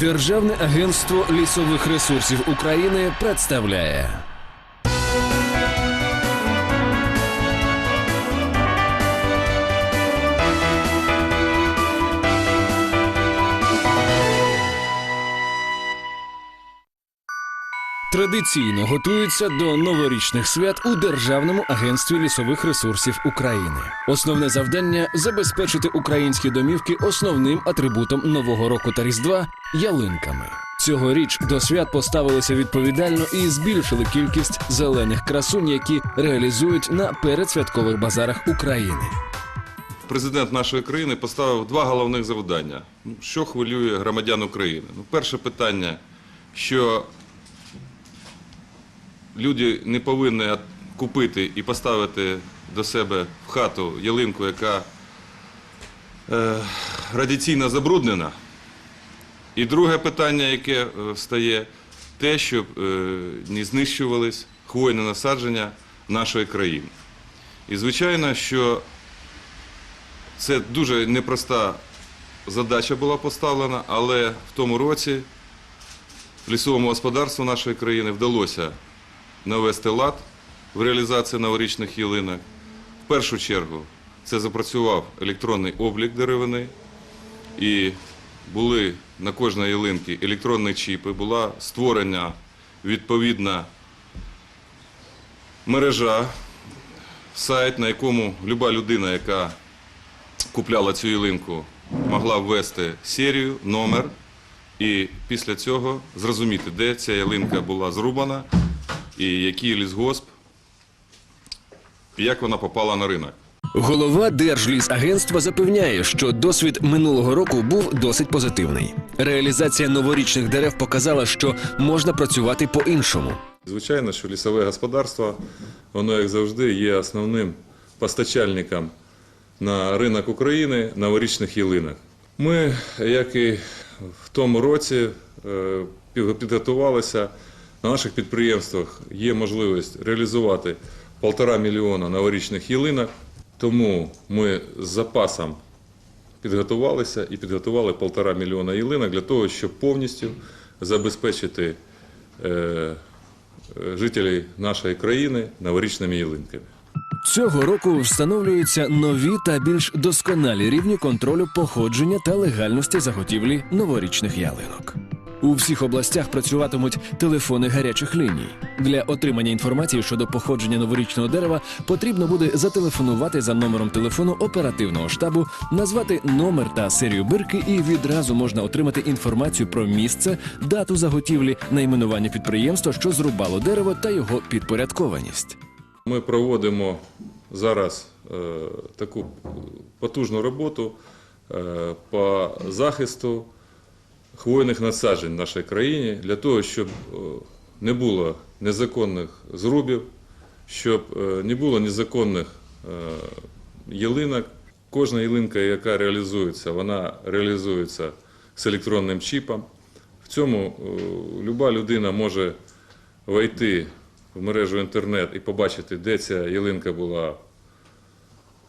Державне агентство лісових ресурсів України представляє. Традиційно готуються до новорічних свят у Державному агентстві лісових ресурсів України. Основне завдання забезпечити українські домівки основним атрибутом нового року та різдва ялинками. Цьогоріч до свят поставилися відповідально і збільшили кількість зелених красунь, які реалізують на передсвяткових базарах України. Президент нашої країни поставив два головних завдання. Що хвилює громадян України? Ну, перше питання, що люди не повинні купити і поставити до себе в хату ялинку, яка е, радіційно забруднена. І друге питання, яке е, стає, те, щоб е, не знищувались хвойні насадження нашої країни. І звичайно, що це дуже непроста задача була поставлена, але в тому році лісовому господарству нашої країни вдалося навести лад в реалізації новорічних ялинок. В першу чергу це запрацював електронний облік деревини і були на кожній ялинці електронні чіпи, була створена відповідна мережа, сайт, на якому люба людина, яка купляла цю ялинку, могла ввести серію, номер і після цього зрозуміти, де ця ялинка була зрубана і який лісгосп, і як вона попала на ринок. Голова Держлісагентства запевняє, що досвід минулого року був досить позитивний. Реалізація новорічних дерев показала, що можна працювати по-іншому. Звичайно, що лісове господарство, воно, як завжди, є основним постачальником на ринок України новорічних ялинок. Ми, як і в тому році, е, підготувалися. На наших підприємствах є можливість реалізувати полтора мільйона новорічних ялинок, тому ми з запасом підготувалися і підготували полтора мільйона ялинок для того, щоб повністю забезпечити е, е, жителів нашої країни новорічними ялинками. Цього року встановлюються нові та більш досконалі рівні контролю походження та легальності заготівлі новорічних ялинок. У всіх областях працюватимуть телефони гарячих ліній. Для отримання інформації щодо походження новорічного дерева потрібно буде зателефонувати за номером телефону оперативного штабу, назвати номер та серію бирки, і відразу можна отримати інформацію про місце, дату заготівлі, найменування підприємства, що зрубало дерево та його підпорядкованість. Ми проводимо зараз е, таку потужну роботу е, по захисту хвойних насаджень в нашій країні для того, щоб е, не було незаконних зрубів, щоб е, не було незаконних е, ялинок. Кожна ялинка, яка реалізується, вона реалізується з електронним чіпом. В цьому люба людина може войти в мережу інтернет і побачити, де ця ялинка була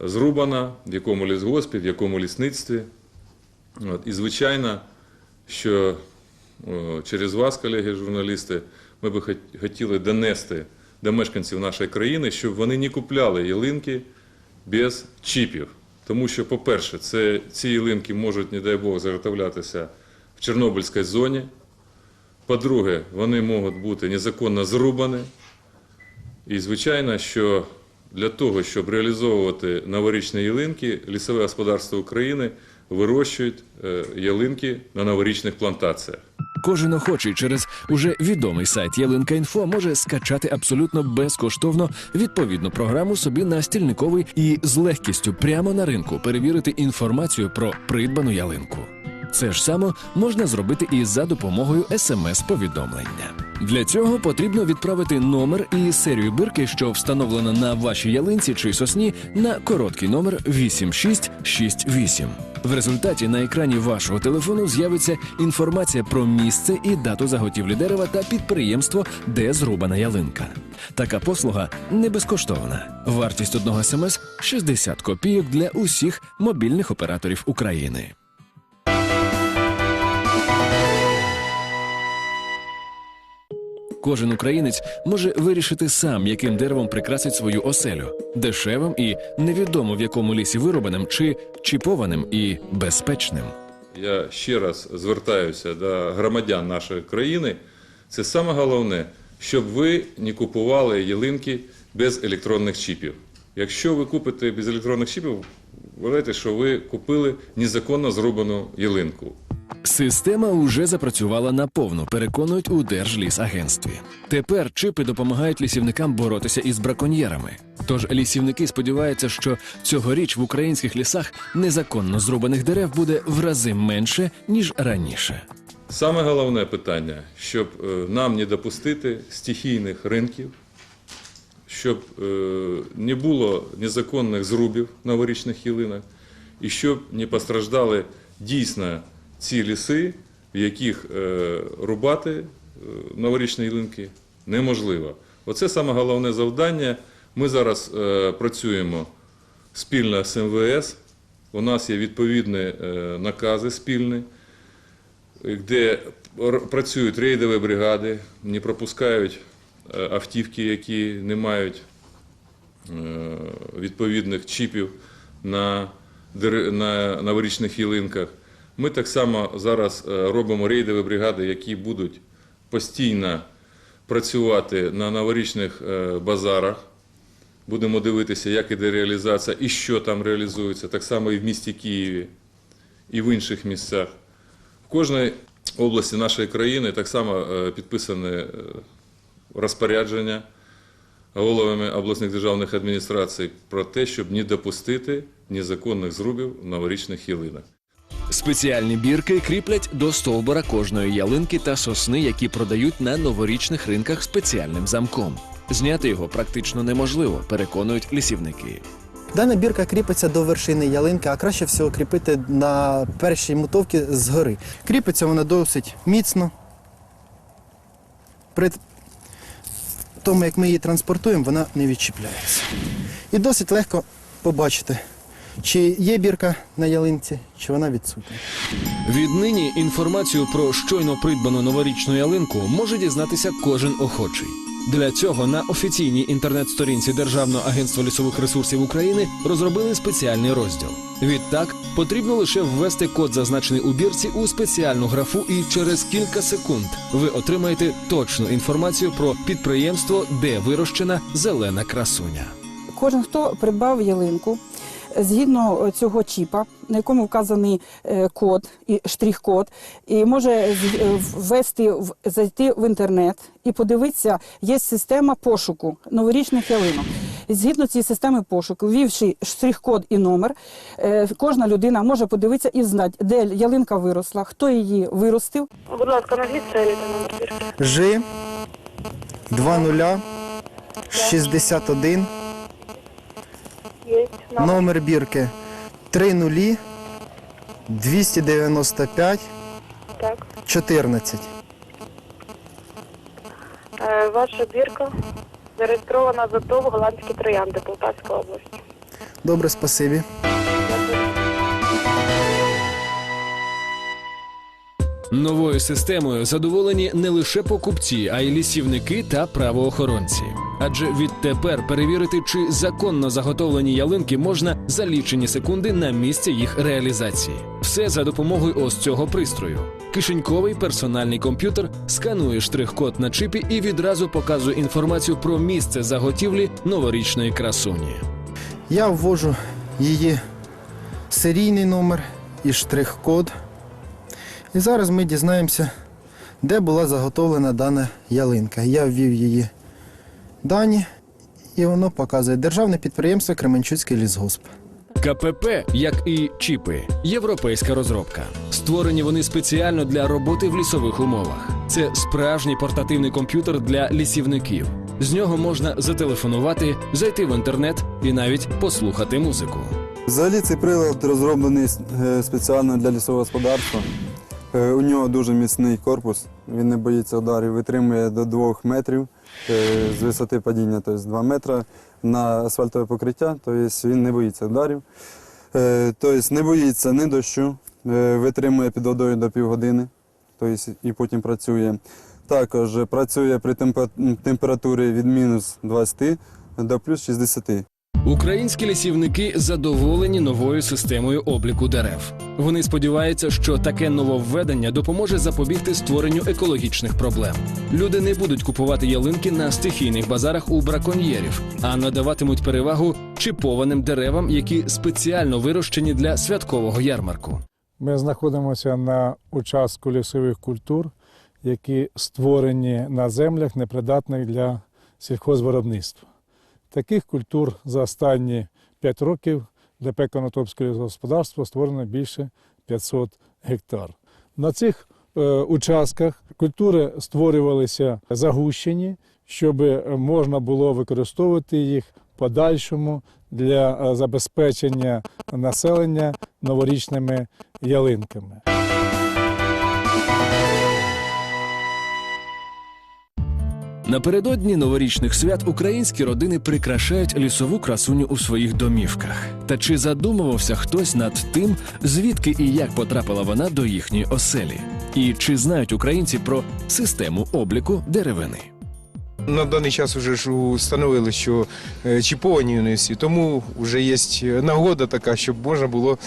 зрубана, в якому лісгоспі, в якому лісництві. І звичайно, що через вас, колеги журналісти, ми би хот- хотіли донести до мешканців нашої країни, щоб вони не купляли ялинки без чіпів. Тому що, по-перше, ці ялинки можуть, не дай Бог, заготовлятися в Чорнобильській зоні. По-друге, вони можуть бути незаконно зрубані. І звичайно, що для того, щоб реалізовувати новорічні ялинки, лісове господарство України вирощують е, ялинки на новорічних плантаціях. Кожен охочий через уже відомий сайт Ялинка.Інфо може скачати абсолютно безкоштовно відповідну програму собі на стільниковий і з легкістю прямо на ринку перевірити інформацію про придбану ялинку. Це ж само можна зробити і за допомогою смс-повідомлення. Для цього потрібно відправити номер і серію бирки, що встановлена на вашій ялинці чи сосні, на короткий номер 8668. В результаті на екрані вашого телефону з'явиться інформація про місце і дату заготівлі дерева та підприємство, де зрубана ялинка. Така послуга не безкоштовна. Вартість одного смс 60 копійок для усіх мобільних операторів України. Кожен українець може вирішити сам, яким деревом прикрасить свою оселю дешевим і невідомо в якому лісі виробленим, чи чіпованим і безпечним. Я ще раз звертаюся до громадян нашої країни. Це саме головне, щоб ви не купували ялинки без електронних чіпів. Якщо ви купите без електронних чіпів, вважайте, що ви купили незаконно зроблену ялинку. Система уже запрацювала наповну, переконують у Держлісагентстві. Тепер чипи допомагають лісівникам боротися із браконьєрами. Тож лісівники сподіваються, що цьогоріч в українських лісах незаконно зрубаних дерев буде в рази менше ніж раніше. Саме головне питання, щоб е, нам не допустити стихійних ринків, щоб е, не було незаконних зрубів новорічних ялинок, і щоб не постраждали дійсно ці ліси, в яких е, рубати е, новорічні ялинки неможливо. Оце саме головне завдання. Ми зараз е, працюємо спільно з МВС. У нас є відповідні накази спільні де працюють рейдові бригади, не пропускають автівки, які не мають відповідних чіпів на новорічних ялинках. Ми так само зараз е, робимо рейдові бригади, які будуть постійно працювати на новорічних е, базарах. Будемо дивитися, як іде реалізація і що там реалізується, так само і в місті Києві, і в інших місцях. В кожній області нашої країни так само е, підписане розпорядження головами обласних державних адміністрацій про те, щоб не допустити незаконних зрубів новорічних ялинок. Спеціальні бірки кріплять до стовбура кожної ялинки та сосни, які продають на новорічних ринках спеціальним замком. Зняти його практично неможливо, переконують лісівники. Дана бірка кріпиться до вершини ялинки, а краще всього кріпити на першій мотовці згори. Кріпиться вона досить міцно. При тому, як ми її транспортуємо, вона не відчіпляється. І досить легко побачити, чи є бірка на ялинці, чи вона відсутня. Віднині інформацію про щойно придбану новорічну ялинку може дізнатися кожен охочий. Для цього на офіційній інтернет-сторінці Державного агентства лісових ресурсів України розробили спеціальний розділ. Відтак потрібно лише ввести код, зазначений у бірці, у спеціальну графу, і через кілька секунд ви отримаєте точну інформацію про підприємство, де вирощена зелена красуня. Кожен, хто придбав ялинку, згідно цього чіпа, на якому вказаний е, код і штрих-код, і може е, ввести зайти в інтернет і подивитися, є система пошуку новорічних ялинок. Згідно цієї системи пошуку, ввівши штрих-код і номер, е, кожна людина може подивитися і знати, де ялинка виросла, хто її виростив, Будь ласка, назвіть та номер. Ж 20 61 Є. Номер. бірки 30 295 Так. 14. Е, ваша бірка зареєстрована за ТОВ Голландські троянди Полтавська область. Добре, спасибі. Новою системою задоволені не лише покупці, а й лісівники та правоохоронці. Адже відтепер перевірити, чи законно заготовлені ялинки можна за лічені секунди на місці їх реалізації. Все за допомогою ось цього пристрою. Кишеньковий персональний комп'ютер сканує штрих-код на чипі і відразу показує інформацію про місце заготівлі новорічної красуні. Я ввожу її серійний номер і штрих-код. І зараз ми дізнаємося, де була заготовлена дана ялинка. Я ввів її дані, і воно показує Державне підприємство Кременчуцький лісгосп. КПП, як і чіпи, європейська розробка. Створені вони спеціально для роботи в лісових умовах. Це справжній портативний комп'ютер для лісівників. З нього можна зателефонувати, зайти в інтернет і навіть послухати музику. Взагалі цей прилад розроблений е, спеціально для лісового господарства. Е, У нього дуже міцний корпус, він не боїться ударів, витримує до 2 метрів е, з висоти падіння, тобто 2 метри на асфальтове покриття, тобто він не боїться ударів. Тобто не боїться ні дощу, витримує під водою до півгодини, тобто і потім працює. Також працює при температурі від мінус 20 до плюс 60. Українські лісівники задоволені новою системою обліку дерев. Вони сподіваються, що таке нововведення допоможе запобігти створенню екологічних проблем. Люди не будуть купувати ялинки на стихійних базарах у браконьєрів, а надаватимуть перевагу чіпованим деревам, які спеціально вирощені для святкового ярмарку. Ми знаходимося на участку лісових культур, які створені на землях, непридатних для сільхозвиробництва. Таких культур за останні 5 років для Пеконотопського господарства створено більше 500 гектар. На цих е, участках культури створювалися загущені, щоб можна було використовувати їх подальшому для е, забезпечення населення новорічними ялинками. Напередодні новорічних свят українські родини прикрашають лісову красуню у своїх домівках. Та чи задумувався хтось над тим, звідки і як потрапила вона до їхньої оселі? І чи знають українці про систему обліку деревини? На даний час вже ж встановили, що е, чіповані вони всі, тому вже є нагода така, щоб можна було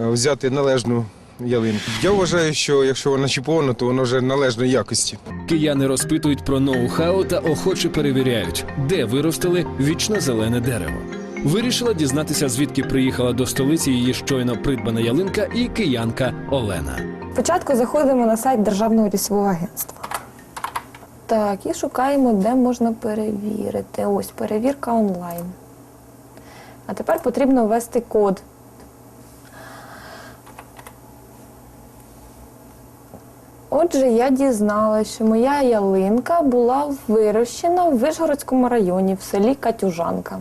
е, взяти належну ялинку. Я вважаю, що якщо вона чіпована, то вона вже належної якості. Кияни розпитують про ноу-хау та охоче перевіряють, де виростили вічно зелене дерево. Вирішила дізнатися, звідки приїхала до столиці її щойно придбана ялинка і киянка Олена. Спочатку заходимо на сайт Державного лісового агентства. Так, і шукаємо, де можна перевірити. Ось перевірка онлайн. А тепер потрібно ввести код. Отже, я дізналася, що моя ялинка була вирощена в Вишгородському районі в селі Катюжанка.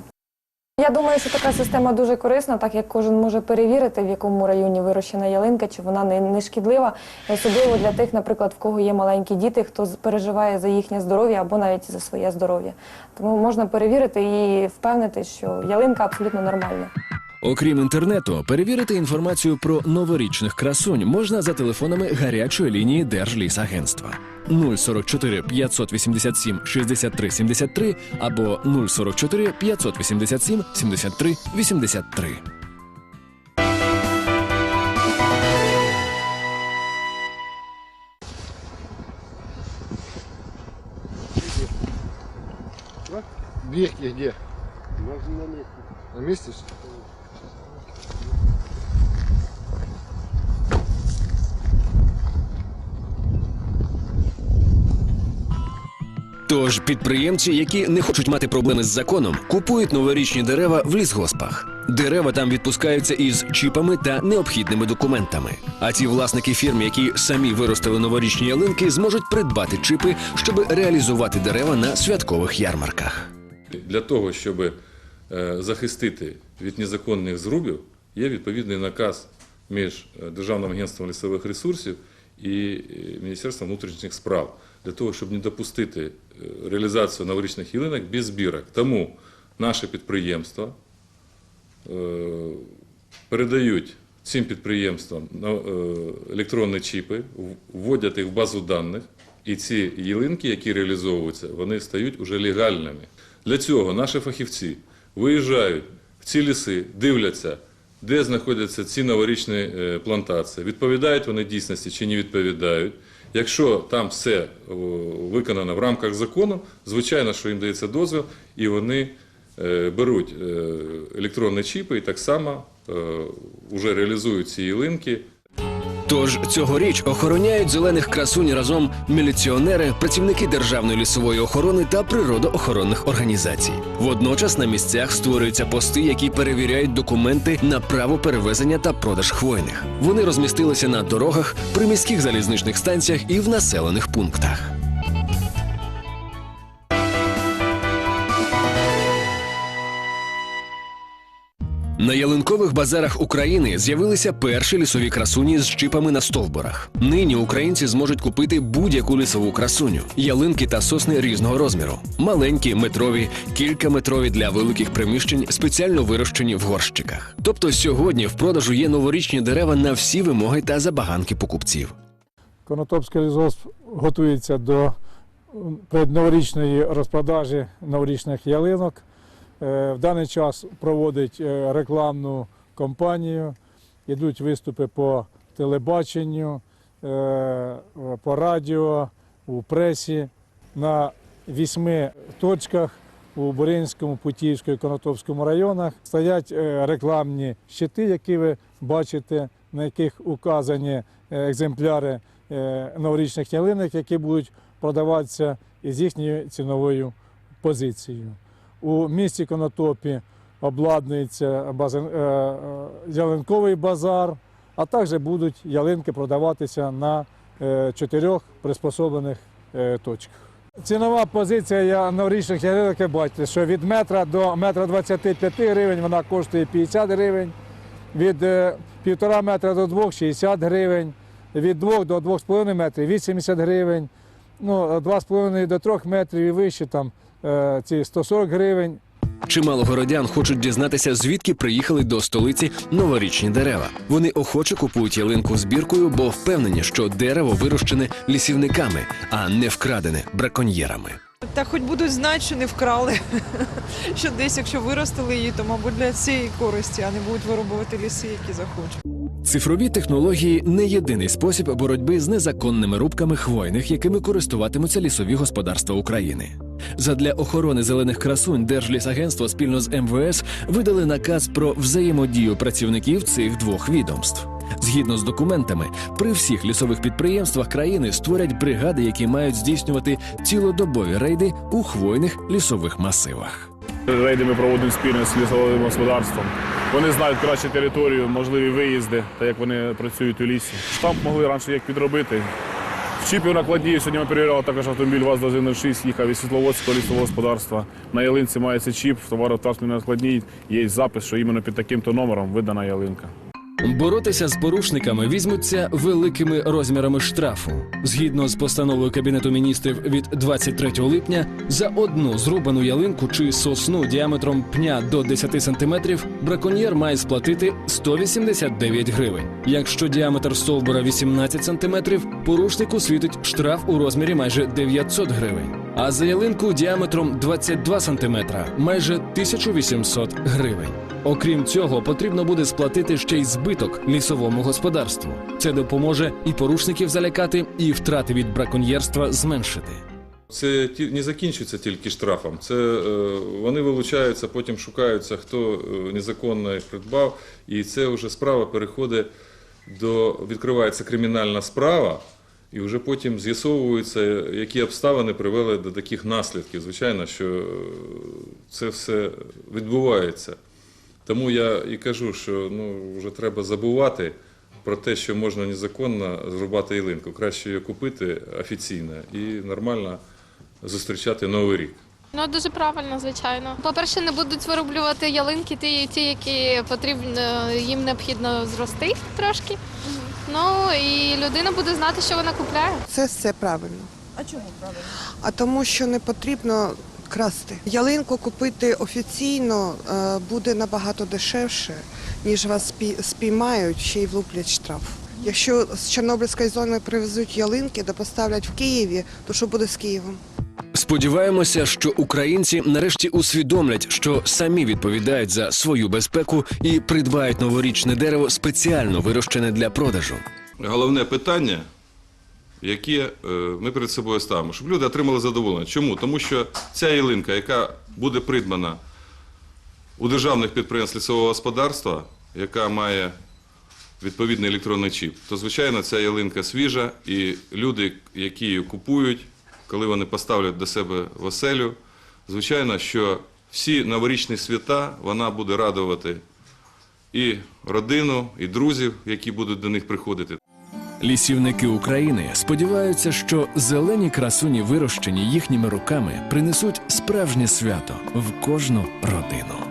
Я думаю, що така система дуже корисна, так як кожен може перевірити, в якому районі вирощена ялинка, чи вона не, не шкідлива, особливо для тих, наприклад, в кого є маленькі діти, хто переживає за їхнє здоров'я або навіть за своє здоров'я. Тому можна перевірити і впевнити, що ялинка абсолютно нормальна. Окрім інтернету, перевірити інформацію про новорічних красунь можна за телефонами гарячої лінії Держлісагентства 044 587 63 73 або 044 587 73 83. Бирки где? На месте. что ли? Тож підприємці, які не хочуть мати проблеми з законом, купують новорічні дерева в лісгоспах. Дерева там відпускаються із чіпами та необхідними документами. А ті власники фірм, які самі виростили новорічні ялинки, зможуть придбати чіпи, щоб реалізувати дерева на святкових ярмарках. Для того, щоб е, захистити від незаконних зрубів, є відповідний наказ між е, Державним агентством лісових ресурсів і е, Міністерством внутрішніх справ для того, щоб не допустити е, реалізацію новорічних ялинок без збірок. Тому наше підприємство е, передають цим підприємствам е, електронні чіпи, вводять їх в базу даних, і ці ялинки, які реалізовуються, вони стають уже легальними. Для цього наші фахівці виїжджають в ці ліси, дивляться, де знаходяться ці новорічні плантації, відповідають вони дійсності чи не відповідають. Якщо там все виконано в рамках закону, звичайно, що їм дається дозвіл, і вони е, беруть е, електронні чіпи і так само е, вже реалізують ці ялинки Тож цьогоріч охороняють зелених красунь разом міліціонери, працівники державної лісової охорони та природоохоронних організацій. Водночас на місцях створюються пости, які перевіряють документи на право перевезення та продаж хвойних. Вони розмістилися на дорогах, приміських залізничних станціях і в населених пунктах. На ялинкових базарах України з'явилися перші лісові красуні з чіпами на стовбурах. Нині українці зможуть купити будь-яку лісову красуню, ялинки та сосни різного розміру, маленькі, метрові, кількаметрові для великих приміщень, спеціально вирощені в горщиках. Тобто сьогодні в продажу є новорічні дерева на всі вимоги та забаганки покупців. Конотопський лісгосп готується до предноворічної розпродажі новорічних ялинок. Е, В даний час проводить е, рекламну кампанію, йдуть виступи по телебаченню, е, по радіо, у пресі на вісьми точках у Боринському, Путівському Конотопському районах стоять рекламні щити, які ви бачите, на яких указані екземпляри новорічних ялинок, які будуть продаватися із їхньою ціновою позицією. У місті Конотопі обладнується база- е, е, ялинковий базар, а також будуть ялинки продаватися на е, чотирьох приспособлених точках. Цінова позиція новорічних ялинок, ви бачите, що від метра до метра 25 гривень вона коштує 50 гривень, від е, півтора метра до двох 60 гривень, від двох до 2,5 метрів 80 гривень, ну, 2,5 до 3 метрів і вище там ці 140 гривень. Чимало городян хочуть дізнатися, звідки приїхали до столиці новорічні дерева. Вони охоче купують ялинку збіркою, бо впевнені, що дерево вирощене лісівниками, а не вкрадене браконьєрами. Та хоч будуть знати, що не вкрали. що десь, якщо виростили її, то, мабуть, для цієї користі, а не будуть вирубувати ліси, які захочуть. Цифрові технології не єдиний спосіб боротьби з незаконними рубками хвойних, якими користуватимуться лісові господарства України. Задля охорони зелених красунь Держлісагентство спільно з МВС видали наказ про взаємодію працівників цих двох відомств. Згідно з документами, при всіх лісових підприємствах країни створять бригади, які мають здійснювати цілодобові рейди у хвойних лісових масивах. Рейди ми проводимо спільно з лісовим господарством. Вони знають краще територію, можливі виїзди, та як вони працюють у лісі. Штамп могли раніше як підробити. В чіпі накладні сьогодні ми перевіряли також автомобіль ВАЗ-2106, їхав із Світловодського лісового господарства. На ялинці мається чіп, в товаровтарській накладній є запис, що іменно під таким-то номером видана ялинка. Боротися з порушниками візьмуться великими розмірами штрафу. Згідно з постановою Кабінету міністрів від 23 липня, за одну зрубану ялинку чи сосну діаметром пня до 10 сантиметрів браконьєр має сплатити 189 гривень. Якщо діаметр стовбура 18 сантиметрів, порушнику світить штраф у розмірі майже 900 гривень. А за ялинку діаметром 22 сантиметра майже 1800 гривень. Окрім цього, потрібно буде сплатити ще й збиток лісовому господарству. Це допоможе і порушників залякати, і втрати від браконьєрства зменшити. Це не закінчується тільки штрафом. Це е, вони вилучаються, потім шукаються, хто е, незаконно їх придбав, і це вже справа переходить до відкривається кримінальна справа, і вже потім з'ясовується, які обставини привели до таких наслідків. Звичайно, що е, це все відбувається. Тому я і кажу, що ну, вже треба забувати про те, що можна незаконно зрубати ялинку. Краще її купити офіційно і нормально зустрічати Новий рік. Ну дуже правильно, звичайно. По-перше, не будуть вироблювати ялинки, ті, ті, які потрібно, їм необхідно зрости трошки. Ну і людина буде знати, що вона купляє. Це все правильно. А чому правильно? А тому, що не потрібно красти. Ялинку купити офіційно е, буде набагато дешевше, ніж вас спі- спіймають ще й влуплять штраф. Якщо з Чорнобильської зони привезуть ялинки, де поставлять в Києві, то що буде з Києвом? Сподіваємося, що українці нарешті усвідомлять, що самі відповідають за свою безпеку і придбають новорічне дерево спеціально вирощене для продажу. Головне питання, яке е, ми перед собою ставимо, щоб люди отримали задоволення. Чому? Тому що ця ялинка, яка буде придбана у державних підприємств лісового господарства, яка має відповідний електронний чіп, то звичайно ця ялинка свіжа, і люди, які її купують, коли вони поставлять до себе в оселю, звичайно, що всі новорічні свята вона буде радувати і родину, і друзів, які будуть до них приходити. Лісівники України сподіваються, що зелені красуні, вирощені їхніми руками, принесуть справжнє свято в кожну родину.